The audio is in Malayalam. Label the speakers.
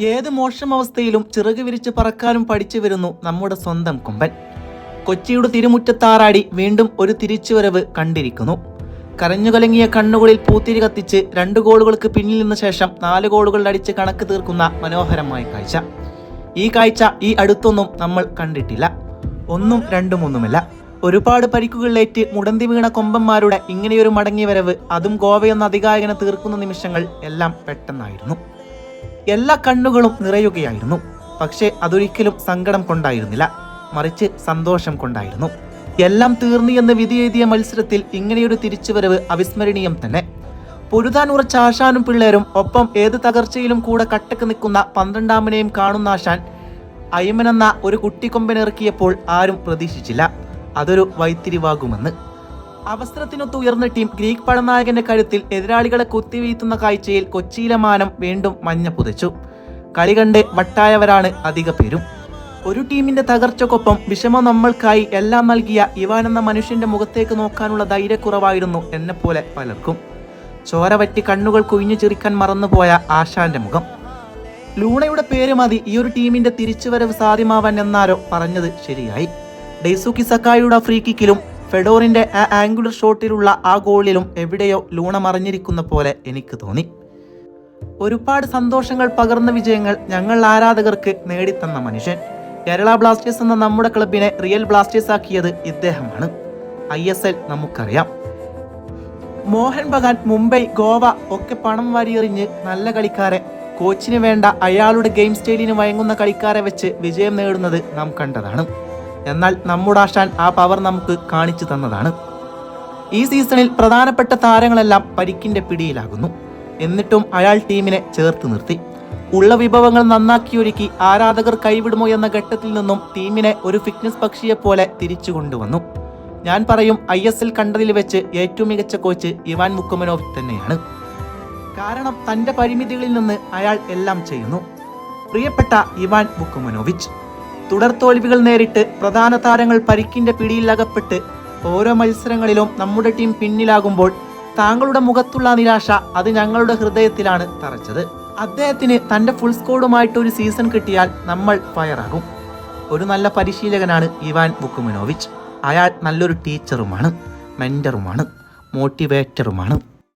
Speaker 1: ഏത് മോശം അവസ്ഥയിലും ചിറക് വിരിച്ച് പറക്കാനും പഠിച്ചു വരുന്നു നമ്മുടെ സ്വന്തം കൊമ്പൻ. കൊച്ചിയുടെ തിരുമുറ്റത്താറാടി വീണ്ടും ഒരു തിരിച്ചുവരവ് കണ്ടിരിക്കുന്നു. കരഞ്ഞുകലങ്ങിയ കണ്ണുകളിൽ പൂത്തിരി കത്തിച്ച് രണ്ട് ഗോളുകൾക്ക് പിന്നിൽ നിന്ന ശേഷം നാല് ഗോളുകൾ അടിച്ച് കണക്ക് തീർക്കുന്ന മനോഹരമായ കാഴ്ച. ഈ കാഴ്ച ഈ അടുത്തൊന്നും നമ്മൾ കണ്ടിട്ടില്ല. ഒന്നും രണ്ടും ഒന്നുമല്ല. ഒരുപാട് പരിക്കുകളിലേറ്റ് മുടന്തി വീണ കൊമ്പന്മാരുടെ ഇങ്ങനെയൊരു മടങ്ങിയ വരവ് അതും ഗോവയെന്ന അധികായകനെ തീർക്കുന്ന നിമിഷങ്ങൾ എല്ലാം പെട്ടെന്നായിരുന്നു. എല്ലാ കണ്ണുകളും നിറയുകയായിരുന്നു. പക്ഷേ അതൊരിക്കലും സങ്കടം കൊണ്ടായിരുന്നില്ല. മറിച്ച് സന്തോഷം കൊണ്ടായിരുന്നു. എല്ലാം തീർന്നു എന്ന് വിധിയെഴുതിയ മത്സരത്തിൽ ഇങ്ങനെയൊരു തിരിച്ചുവരവ് അവിസ്മരണീയം തന്നെ. പൊരുതാൻ ഉറച്ച ആശാനും പിള്ളേരും ഒപ്പം ഏത് തകർച്ചയിലും കൂടെ കട്ടക്ക് നിൽക്കുന്ന പന്ത്രണ്ടാമനെയും കാണുന്ന ആശാൻ അയ്മനെന്ന ഒരു കുട്ടിക്കൊമ്പനിറക്കിയപ്പോൾ ആരും പ്രതീക്ഷിച്ചില്ല. അതൊരു വൈത്തിരിവാകുമെന്ന് അവസരത്തിനൊത്ത് ഉയർന്ന ടീം ഗ്രീക്ക് പടനായകന്റെ കഴുത്തിൽ എതിരാളികളെ കുത്തിവീഴ്ത്തുന്ന കാഴ്ചയിൽ കൊച്ചിയിലെ മാനം വീണ്ടും മഞ്ഞ പുതച്ചു. കളി കണ്ട് വട്ടായവരാണ് അധിക പേരും. ഒരു ടീമിന്റെ തകർച്ചക്കൊപ്പം വിഷമം നമ്മൾക്കായി എല്ലാം നൽകിയ ഇവാൻ എന്ന മനുഷ്യന്റെ മുഖത്തേക്ക് നോക്കാനുള്ള ധൈര്യക്കുറവായിരുന്നു എന്നെപ്പോലെ പലർക്കും. ചോര പറ്റി കണ്ണുകൾ കുഴിഞ്ഞു ചിറിക്കാൻ മറന്നുപോയ ആശാന്റെ മുഖം. ലൂണയുടെ പേര് മതി ഈ ഒരു ടീമിന്റെ തിരിച്ചുവരവ് സാധ്യമാവാൻ എന്നാരോ പറഞ്ഞത് ശരിയായി. ഡെയ്സുക്കി സക്കായുടെ ഫ്രീ കിക്കിലും ഫെഡോറിന്റെ ആ ആംഗുലർ ഷോട്ടിലുള്ള ആ ഗോളിലും എവിടെയോ ലൂണ മറിഞ്ഞിരിക്കുന്ന പോലെ എനിക്ക് തോന്നി. ഒരുപാട് സന്തോഷങ്ങൾ പകർന്ന വിജയങ്ങൾ ഞങ്ങൾ ആരാധകർക്ക് നേടിത്തന്ന മനുഷ്യൻ. കേരള ബ്ലാസ്റ്റേഴ്സ് എന്ന നമ്മുടെ ക്ലബിനെ റിയൽ ബ്ലാസ്റ്റേഴ്സ് ആക്കിയത് ഇദ്ദേഹമാണ്. ഐ എസ് എൽ നമുക്കറിയാം. മോഹൻ ബഗാൻ മുംബൈ ഗോവ ഒക്കെ പണം വാരിയെറിഞ്ഞ് നല്ല കളിക്കാരെ കോച്ചിന് വേണ്ട അയാളുടെ ഗെയിം സ്റ്റൈലിന് വഴങ്ങുന്ന കളിക്കാരെ വെച്ച് വിജയം നേടുന്നത് നാം കണ്ടതാണ്. എന്നാൽ നമ്മുടെ ആശാൻ ആ പവർ നമുക്ക് കാണിച്ചു തന്നതാണ്. ഈ സീസണിൽ പ്രധാനപ്പെട്ട താരങ്ങളെല്ലാം പരിക്കിന്റെ പിടിയിലാകുന്നു. എന്നിട്ടും അയാൾ ടീമിനെ ചേർത്ത് നിർത്തി. ഉള്ള വിഭവങ്ങൾ നന്നാക്കിയൊരുക്കി ആരാധകർ കൈവിടുമോ എന്ന ഘട്ടത്തിൽ നിന്നും ടീമിനെ ഒരു ഫിറ്റ്നസ് പക്ഷിയെ പോലെ തിരിച്ചു കൊണ്ടുവന്നു. ഞാൻ പറയും ഐ എസ് എൽ കണ്ടതിൽ വെച്ച് ഏറ്റവും മികച്ച കോച്ച് ഇവാൻ മുക്കുമനോവ് തന്നെയാണ്. കാരണം തന്റെ പരിമിതികളിൽ നിന്ന് അയാൾ എല്ലാം ചെയ്യുന്നു. പ്രിയപ്പെട്ട ഇവാൻ ബുക്കുമനോവിച്ച് തുടർ തോൽവികൾ നേരിട്ട് പ്രധാന താരങ്ങൾ പരിക്കിന്റെ പിടിയിൽ അകപ്പെട്ട് ഓരോ മത്സരങ്ങളിലും നമ്മുടെ ടീം പിന്നിലാകുമ്പോൾ താങ്കളുടെ മുഖത്തുള്ള നിരാശ അത് ഞങ്ങളുടെ ഹൃദയത്തിലാണ് തറച്ചത്. അദ്ദേഹത്തിന് തന്റെ ഫുൾ സ്കോഡുമായിട്ട് ഒരു സീസൺ കിട്ടിയാൽ നമ്മൾ ഫയറാകും ഒരു നല്ല പരിശീലകനാണ് ഇവാൻ ബുക്കുമിനോവിച്ച്. അയാൾ നല്ലൊരു ടീച്ചറുമാണ് മെന്ററുമാണ് മോട്ടിവേറ്ററുമാണ്